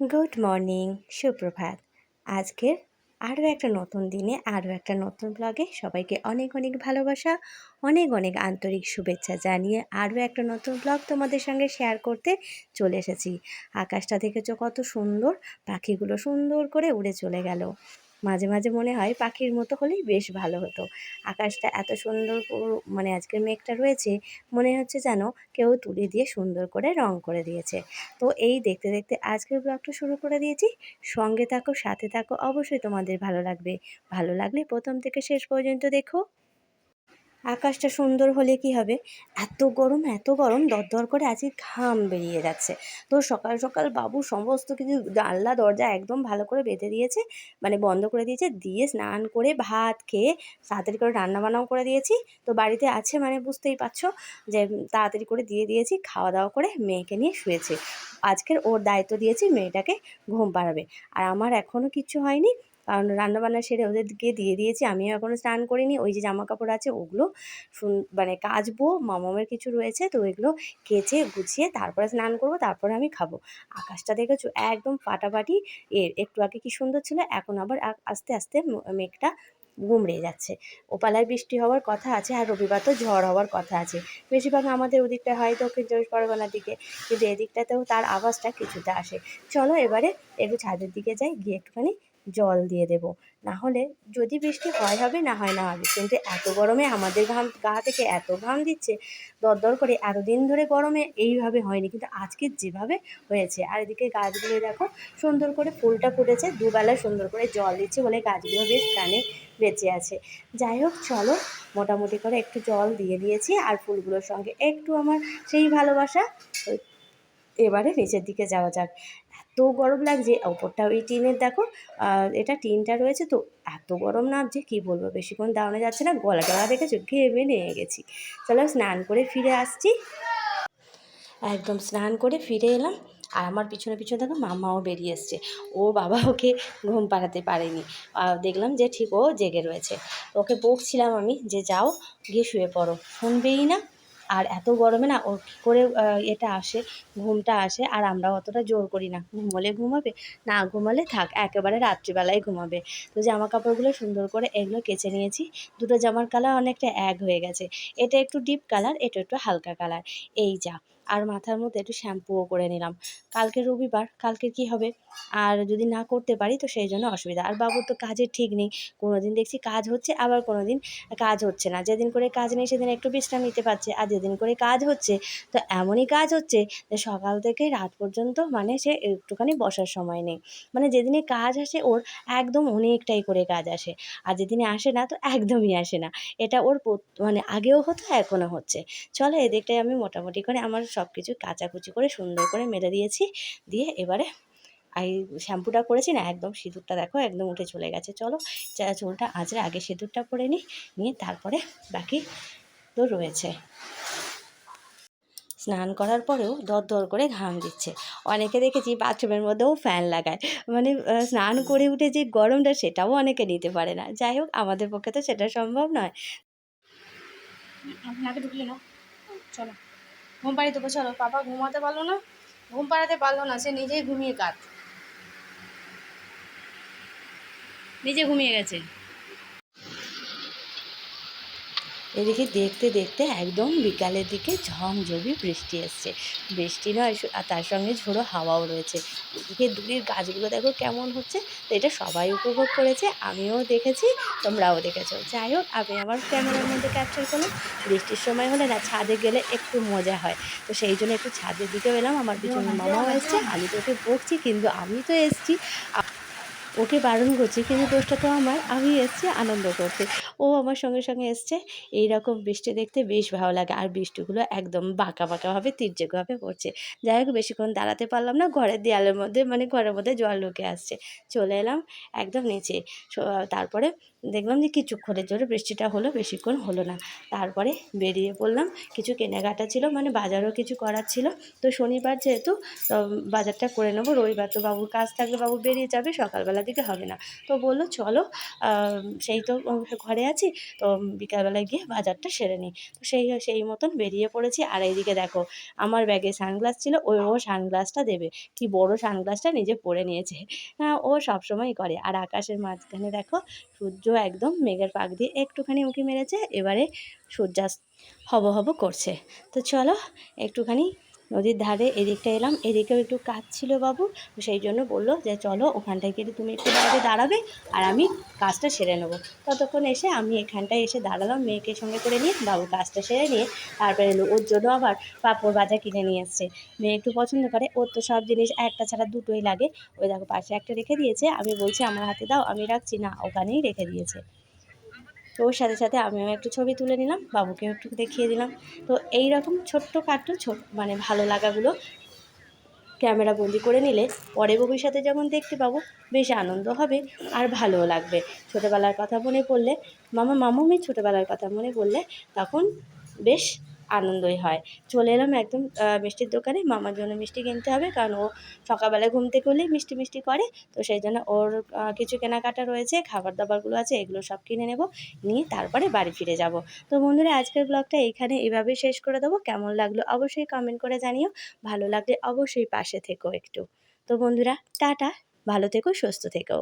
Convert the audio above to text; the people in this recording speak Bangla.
গুড মর্নিং, সুপ্রভাত। আজকের আরও একটা নতুন দিনে, আরও একটা নতুন ব্লগে সবাইকে অনেক অনেক ভালোবাসা, অনেক অনেক আন্তরিক শুভেচ্ছা জানিয়ে আরও একটা নতুন ব্লগ তোমাদের সঙ্গে শেয়ার করতে চলে এসেছি। আকাশটা দেখেছ কত সুন্দর, পাখিগুলো সুন্দর করে উড়ে চলে গেল। মাঝে মাঝে মনে হয় পাখির মতো হলেই বেশ ভালো হতো। আকাশটা এত সুন্দর মানে আজকের মেঘটা রয়েছে, মনে হচ্ছে যেন কেউ তুলি দিয়ে সুন্দর করে রং করে দিয়েছে। তো এই দেখতে দেখতে আজকের ব্লগটা শুরু করে দিয়েছি। সঙ্গে থাকো, সাথে থাকো, অবশ্যই তোমাদের ভালো লাগবে। ভালো লাগলে প্রথম থেকে শেষ পর্যন্ত দেখো। আকাশটা সুন্দর হলে কি হবে? এত গরম এত গরম, দরদর করে আজকে ঘাম বেরিয়ে যাচ্ছে। তো সকাল সকাল বাবু সমস্ত কিছু জানলা, দরজা একদম ভালো করে বেঁধে দিয়েছে মানে বন্ধ করে দিয়েছে, দিয়ে স্নান করে ভাত খেয়ে তাড়াতাড়ি করে রান্না বান্নাও করে দিয়েছি। তো বাড়িতে আছে মানে বুঝতেই পারছ যে তাড়াতাড়ি করে দিয়ে দিয়েছি, খাওয়া দাওয়া করে মেয়েকে নিয়ে শুয়েছে। আজকের ওর দায়িত্ব দিয়েছি মেয়েটাকে ঘুম পাড়াবে। আর আমার এখনও কিচ্ছু হয়নি। কারণ রান্নাবান্না সেরে ওদেরকে দিয়ে দিয়েছি। আমিও এখনও স্নান করিনি। ওই যে জামা কাপড় আছে, ওগুলো মানে কাচবো। মামামের কিছু রয়েছে, তো এগুলো কেচে, গুছিয়ে তারপরে স্নান করব, তারপরে আমি খাব। আকাশটা দেখেছ? একদম ফাটাফাটি। এর একটু আগে কি সুন্দর ছিল, এখন আবার আস্তে আস্তে মেঘটা গুমড়ে যাচ্ছে। ওপালায় বৃষ্টি হওয়ার কথা আছে আর রবিবার তো ঝড় হওয়ার কথা আছে। বেশিরভাগ আমাদের ওদিকটা হয় দক্ষিণ চব্বিশ পরগনার দিকে, কিন্তু এদিকটাতেও তার আওয়াজটা কিছুটা আসে। চলো এবারে একটু ছাদের দিকে যাই, গিয়ে একটুখানি জল দিয়ে দেবো। না হলে যদি বৃষ্টি হয় হবে, না হয় না হবে। কিন্তু এত গরমে আমাদের ঘাম, গা থেকে এত ঘাম দিচ্ছে, দরদর করে এতদিন ধরে গরমে এইভাবে হয়নি। কিন্তু আজকে যেভাবে হয়েছে, আর এদিকে গাছগুলো দেখো সুন্দর করে ফুলটা ফুটেছে, দুবেলা সুন্দর করে জল দিচ্ছে বলে গাছগুলো বেশ প্রাণে বেঁচে আছে। যাই হোক, চলো মোটামুটি করে একটু জল দিয়ে দিয়েছি, আর ফুলগুলোর সঙ্গে একটু আমার সেই ভালোবাসা, এবারে নিচের দিকে যাওয়া যাক। এত গরম লাগছে, ওপরটা ওই টিনের দেখো এটা টিনটা রয়েছে তো, এত গরম নামছে, কি বলব, বেশিক্ষণ দাঁড়ানো যাচ্ছে না, গলা টলা দেখেছ, ঘেমে নিয়ে গেছি। চলো স্নান করে ফিরে আসছি। একদম স্নান করে ফিরে এলাম, আর আমার পিছনে পিছনে দেখো মামাও বেরিয়ে এসছে, ও বাবা ওকে ঘুম পাড়াতে পারেনি। দেখলাম যে ঠিক ও জেগে রয়েছে, ওকে বকছিলাম আমি যে যাও, গিয়ে শুয়ে পড়ো, শুনবেই না। আর এত গরমে না ওর কী করে এটা আসে, ঘুমটা আসে, আর আমরা অতটা জোর করি না। ঘুমলে ঘুমাবে, না ঘুমালে থাক, একেবারে রাত্রিবেলায় ঘুমাবে। তো জামা কাপড়গুলো সুন্দর করে এগুলো কেচে নিয়েছি। দুটো জামার কালার অনেকটা এক হয়ে গেছে। এটা একটু ডিপ কালার এটা একটু হালকা কালার এই যা। আর মাথার মধ্যে একটু শ্যাম্পুও করে নিলাম। কালকে রবিবার, কালকে কি হবে? আর যদি না করতে পারি, তো সেই জন্য অসুবিধা। আর বাবুর তো কাজের ঠিক নেই। কোনো দিন দেখছি কাজ হচ্ছে, আবার কোনো দিন কাজ হচ্ছে না। যেদিন করে কাজ নেই, সেদিন একটু বিশ্রাম নিতে পারছে। আর যেদিন করে কাজ হচ্ছে, তো এমনই কাজ হচ্ছে যে সকাল থেকে রাত পর্যন্ত মানে সে একটুখানি বসার সময় নেই। মানে যেদিনে কাজ আসে, ওর একদম অনেকটাই করে কাজ আসে। আর যেদিনে আসে না, তো একদমই আসে না। এটা ওর মানে আগেও হতো, এখনও হচ্ছে। চলো এদিকটায় আমি মোটামুটি করে আমার সব কিছু কাচাকুচি করে সুন্দর করে মেলে দিয়েছি। দিয়ে এবারে এই শ্যাম্পুটা করেছি না, একদম সিঁদুরটা দেখো, একদম উঠে চলে গেছে। চলো চুলটা আজরে আগে সিঁদুরটা পরে নিই, নিয়ে তারপরে বাকি তো রয়েছে। স্নান করার পরেও দর দর করে ঘাম দিচ্ছে। অনেকে দেখেছি বাথরুমের মধ্যেও ফ্যান লাগায়। মানে স্নান করে উঠে যে গরমটা সেটাও অনেকে নিতে পারে না। যাই হোক, আমাদের পক্ষে তো সেটা সম্ভব নয়। না চলো। ঘুম পাড়িয়ে দেবো, চলো। পাপা ঘুমাতে পারল না, ঘুম পাড়াতে পারল না, সে নিজেই ঘুমিয়ে কাত। নিজে ঘুমিয়ে গেছে। এদিকে দেখতে দেখতে একদম বিকালের দিকে ঝমঝমি বৃষ্টি এসছে। বৃষ্টি নয় আর তার সঙ্গে ঝোড়ো হাওয়াও রয়েছে। এদিকে দূরের গাছগুলো দেখো কেমন হচ্ছে তো এটা সবাই উপভোগ করেছে আমিও দেখেছি তোমরাও দেখেছ। যাই হোক আমি আমার ক্যামেরার মধ্যে ক্যাপচার করলাম। বৃষ্টির সময় হলে না ছাদে গেলে একটু মজা হয়। তো সেই জন্য একটু ছাদের দিকেও এলাম আমার পিছনে মামাও এসছে আমি তো ওকে বকছি কিন্তু আমি তো এসছি। ওকে বারণ করছি, কিন্তু দোষটা তো আমার। আমি এসছি, আনন্দ করতে। ও আমার সঙ্গে সঙ্গে এসছে। এই রকম বৃষ্টি দেখতে বেশ ভালো লাগে। আর বৃষ্টিগুলো একদম বাঁকা বাঁকাভাবে তির্যকভাবে পড়ছে। যাই হোক, বেশিক্ষণ দাঁড়াতে পারলাম না। ঘরের দেয়ালের মধ্যে মানে ঘরের মধ্যে জল ঢুকে আসছে। চলে এলাম একদম নিচে। তারপরে দেখলাম যে কিছুক্ষণের জন্য বৃষ্টিটা হলো, বেশিক্ষণ হলো না। তারপরে বেরিয়ে পড়লাম। কিছু কেনাকাটা ছিল মানে বাজারও কিছু করার ছিল। তো শনিবার যেহেতু বাজারটা করে নেব। রবিবার তো বাবুর কাজ থাকলে বাবু বেরিয়ে যাবে। সকালবেলা দিকে হবে না। তো বলল, চলো সেই তো ঘরে আছি, তো বিকালবেলায় গিয়ে বাজারটা সেরে নিই। তো সেই সেই মতন বেরিয়ে পড়েছি। আর এইদিকে দেখো, আমার ব্যাগে সানগ্লাস ছিল, ওই ও সানগ্লাসটা দেবে। কি বড় সানগ্লাসটা নিজে পরে নিয়েছে। হ্যাঁ ও সবসময়ই করে। আর আকাশের মাঝখানে দেখো, সূর্য একদম মেঘের পাক দিয়ে একটুখানি উঁকি মেরেছে, এবারে সূর্যাস্ত হব হব করছে। তো চলো, একটুখানি নদীর ধারে এদিকটা এলাম, এদিকেও একটু কাজ ছিল বাবু সেই জন্য বলল যে চলো ওখানটায় গিয়ে তুমি একটু বাইরে দাঁড়াবে আর আমি কাজটা সেরে নেব। ততক্ষণ এসে আমি এখানটায় এসে দাঁড়ালাম মেয়েকে সঙ্গে করে নিয়ে, বাবু কাজটা সেরে নিয়ে তারপরে এলো ওর জন্য আবার পাঁপড় ভাজা কিনে নিয়ে এসছে। মেয়ে একটু পছন্দ করে, ওর তো সব জিনিস একটা ছাড়া দুটোই লাগে। ওই দেখো পাশে একটা রেখে দিয়েছে, আমি বলছি আমার হাতে দাও, আমি রাখছি, না, ওখানেই রেখে দিয়েছে। তো ওর সাথে সাথে আমিও একটু ছবি তুলে নিলাম, বাবুকেও একটু দেখিয়ে দিলাম। তো এই রকম ছোট্ট খাট্ট ছোট মানে ভালো লাগাগুলো ক্যামেরা বন্দি করে নিলে পরে ভবিষ্যতে যখন দেখতে পাবো, বেশ আনন্দ হবে আর ভালোও লাগবে। ছোটোবেলার কথা মনে পড়লে, মামা, মামুমি ছোটোবেলার কথা মনে পড়লে তখন বেশ আনন্দই হয়। চলে এলাম একদম মিষ্টির দোকানে। মামার জন্য মিষ্টি কিনতে হবে, কারণ ও সকালবেলায় ঘুম থেকে উঠলেই মিষ্টি মিষ্টি করে। তো সেই জন্য ওর কিছু কেনাকাটা রয়েছে খাবার দাবারগুলো আছে, এগুলো সব কিনে নেব। নিয়ে তারপরে বাড়ি ফিরে যাব। তো বন্ধুরা, আজকের ব্লগটা এইখানে এভাবেই শেষ করে দেবো। কেমন লাগল অবশ্যই কমেন্ট করে জানিও। ভালো লাগলে অবশ্যই পাশে থেকো একটু। তো বন্ধুরা, টাটা। ভালো থেকো, সুস্থ থেকো।